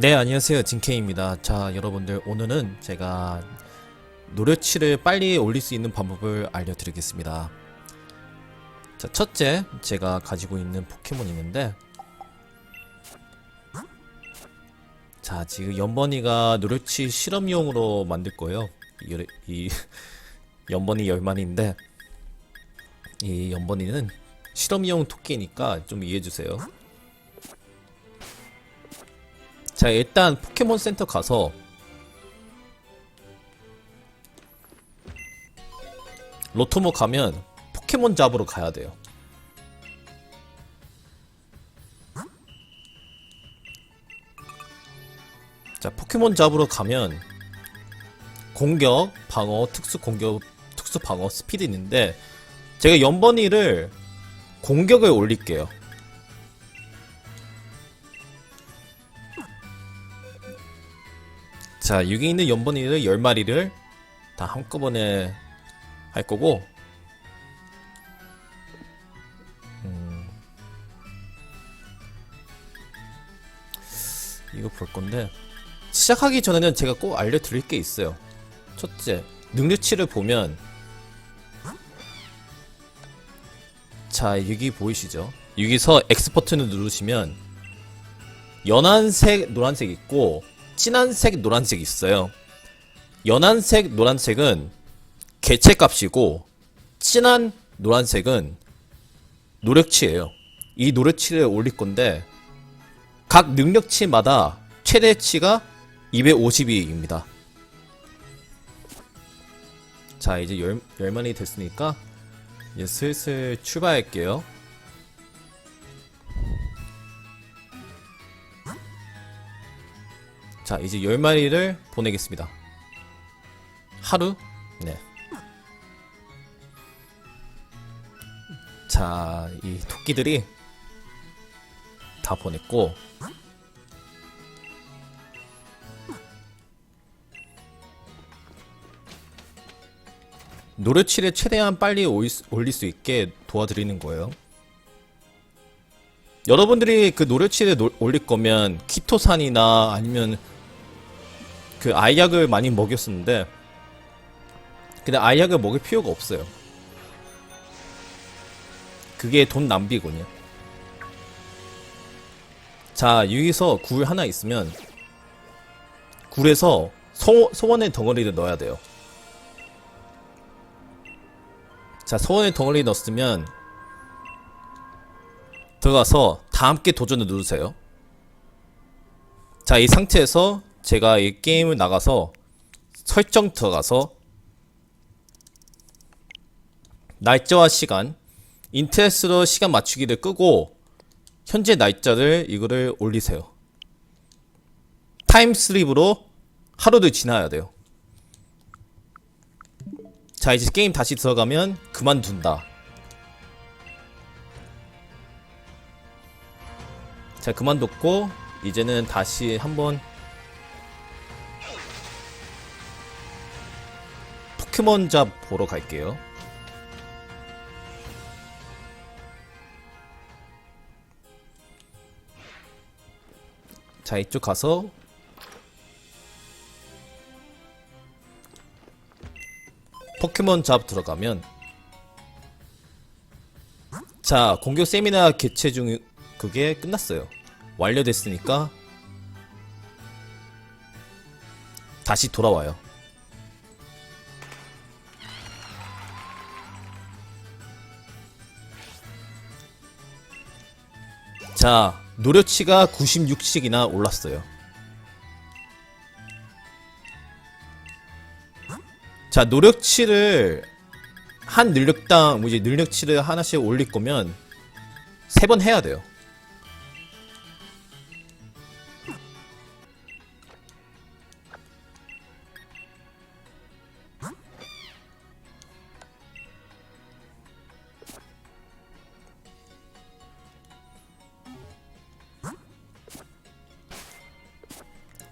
네, 안녕하세요. 진케입니다. 자, 여러분들, 오늘은 제가 노력치를 빨리 올릴 수 있는 방법을 알려드리겠습니다. 자, 첫째, 제가 가지고 있는 포켓몬이 있는데, 자, 지금 연번이가 노력치 실험용으로 만들 거예요. 이, 이 연번이 열만인데, 이 연번이는 실험용 토끼니까 좀 이해해주세요. 자 일단 포켓몬 센터 가서 로토모 가면 포켓몬 잡으러 가야 돼요. 자 포켓몬 잡으러 가면 공격, 방어, 특수 공격, 특수 방어, 스피드 있는데 제가 연번이를 공격을 올릴게요. 자, 여기 있는 연번이를 10마리를 다 한꺼번에 할 거고, 음, 이거 볼 건데, 시작하기 전에는 제가 꼭 알려드릴 게 있어요. 첫째, 능력치를 보면, 자, 여기 보이시죠? 여기서 버튼을 누르시면, 연한색, 노란색 있고, 진한 색, 노란색 있어요. 연한 색, 노란색은 개체 값이고, 진한 노란색은 노력치예요. 이 노력치를 올릴 건데, 각 능력치마다 최대치가 252입니다. 자, 이제 열, 열만이 됐으니까, 이제 슬슬 출발할게요. 자, 이제 10마리를 보내겠습니다. 하루? 네. 자, 이 토끼들이 다 보냈고, 노력치를 최대한 빨리 올릴 수 있게 도와드리는 거예요. 여러분들이 그 노력치를 노- 올릴 거면 키토산이나 아니면 그 알약을 많이 먹였었는데 근데 알약을 먹을 필요가 없어요. 그게 돈 낭비군요. 자 여기서 굴 하나 있으면 굴에서 소, 소원의 덩어리를 넣어야 돼요. 자 소원의 덩어리 넣었으면 들어가서 다 함께 도전을 누르세요. 자 이 상태에서 제가 이 게임을 나가서 설정 들어가서 날짜와 시간 인터넷으로 시간 맞추기를 끄고 현재 날짜를 이거를 올리세요. 타임 슬립으로 하루를 지나야 돼요. 자 이제 게임 다시 들어가면 그만둔다. 자 그만뒀고 이제는 다시 한번 포켓몬 잡 보러 갈게요. 자 이쪽 가서 포켓몬 잡 들어가면 자 공격 세미나 개최 중 그게 끝났어요. 완료됐으니까 다시 돌아와요. 자, 노력치가 96씩이나 올랐어요. 자, 노력치를 한 능력당 뭐 이제 능력치를 하나씩 올릴 거면 세 번 해야 돼요.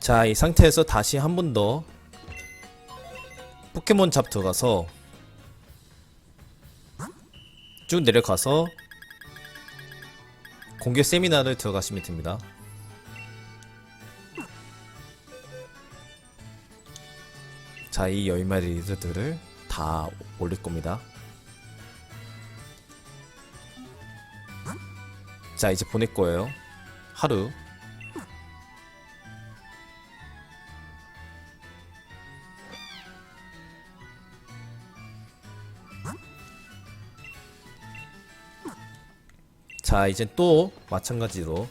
자, 이 상태에서 다시 한 번 더 포켓몬 잡 들어가서 쭉 내려가서 공개 세미나를 들어가시면 됩니다. 자, 이 10마리 리드들을 다 올릴 겁니다. 자, 이제 보낼 거예요. 하루. 자, 이제 또 마찬가지로.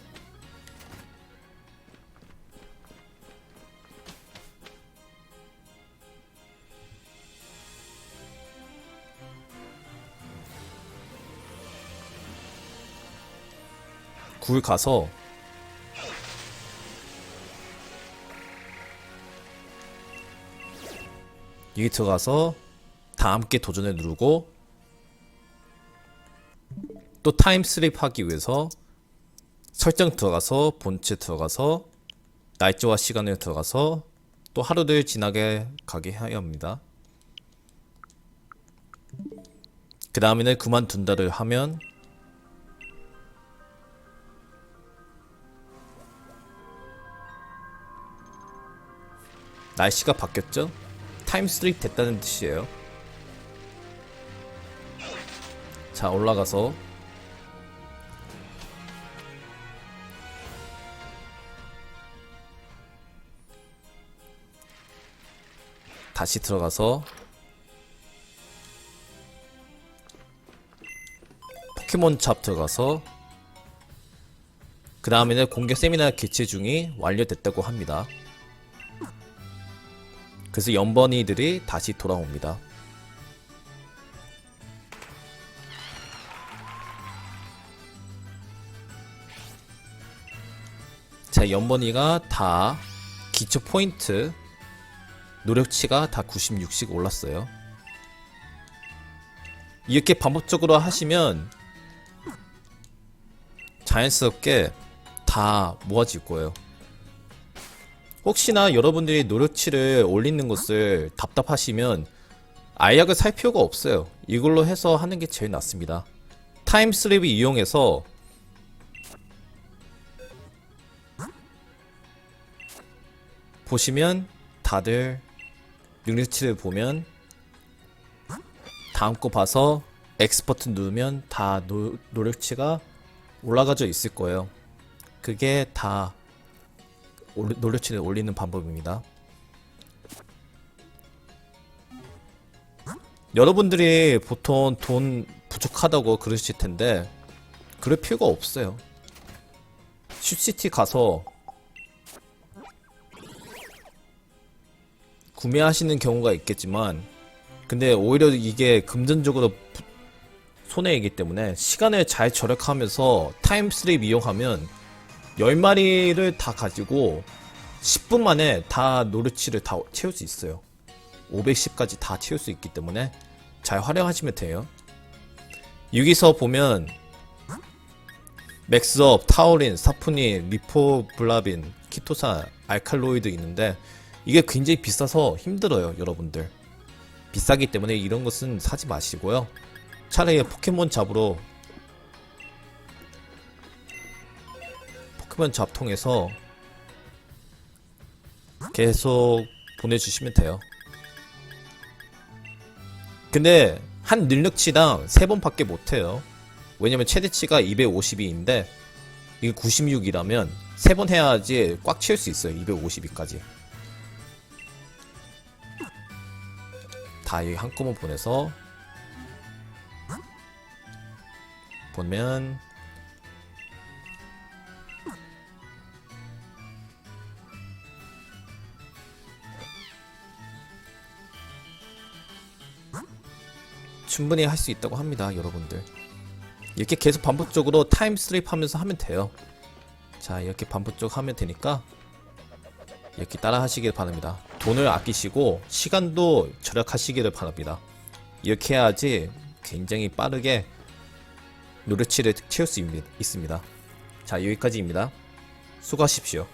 굴 가서 여기 들어가서 다 함께 도전을 누르고 또 타임 슬립 하기 위해서 설정 들어가서 본체 들어가서 날짜와 시간을 들어가서 또 하루를 지나게 가게 해야 합니다. 그 다음에는 그만둔다를 하면 날씨가 바뀌었죠? 타임 슬립 됐다는 뜻이에요. 자, 올라가서 다시 들어가서 포켓몬 잡 들어가서 그 다음에는 공개 세미나 개최 중이 완료됐다고 합니다. 그래서 연번이들이 다시 돌아옵니다. 자, 연번이가 다 기초 포인트 노력치가 다 96씩 올랐어요. 이렇게 반복적으로 하시면 자연스럽게 다 모아질 거예요. 혹시나 여러분들이 노력치를 올리는 것을 답답하시면 알약을 살 필요가 없어요. 이걸로 해서 하는 게 제일 낫습니다. 타임 슬립을 이용해서 보시면 다들 능력치를 보면 다음 거 봐서 엑스퍼트 누르면 다 노, 노력치가 올라가져 있을 거예요. 그게 다 올- 노력치를 올리는 방법입니다. 여러분들이 보통 돈 부족하다고 그러실 텐데 그럴 필요가 없어요. 슈시티 가서 구매하시는 경우가 있겠지만 근데 오히려 이게 금전적으로 부- 손해이기 때문에 시간을 잘 절약하면서 타임 슬립 이용하면 10마리를 다 가지고 10분 만에 다 노르치를 다 채울 수 있어요. 510까지 다 채울 수 있기 때문에 잘 활용하시면 돼요. 여기서 보면 맥스업, 타우린, 사푸닌, 리포블라빈, 키토산, 알칼로이드 있는데 이게 굉장히 비싸서 힘들어요, 여러분들. 비싸기 때문에 이런 것은 사지 마시고요. 차라리 포켓몬 잡으러 포켓몬 잡 통해서 계속 보내주시면 돼요. 근데 한 능력치당 3번밖에 못해요. 왜냐면 최대치가 252인데 이게 96이라면 3번 해야지 꽉 채울 수 있어요. 252까지. 다 한꺼번에 보내서 보면 충분히 할 수 있다고 합니다, 여러분들. 이렇게 계속 반복적으로 타임 슬립 하면서 하면 돼요. 자, 이렇게 반복적으로 하면 되니까 이렇게 따라 하시길 바랍니다. 돈을 아끼시고 시간도 절약하시기를 바랍니다. 이렇게 해야지 굉장히 빠르게 노력치를 채울 수 있- 있습니다. 자, 여기까지입니다. 수고하십시오.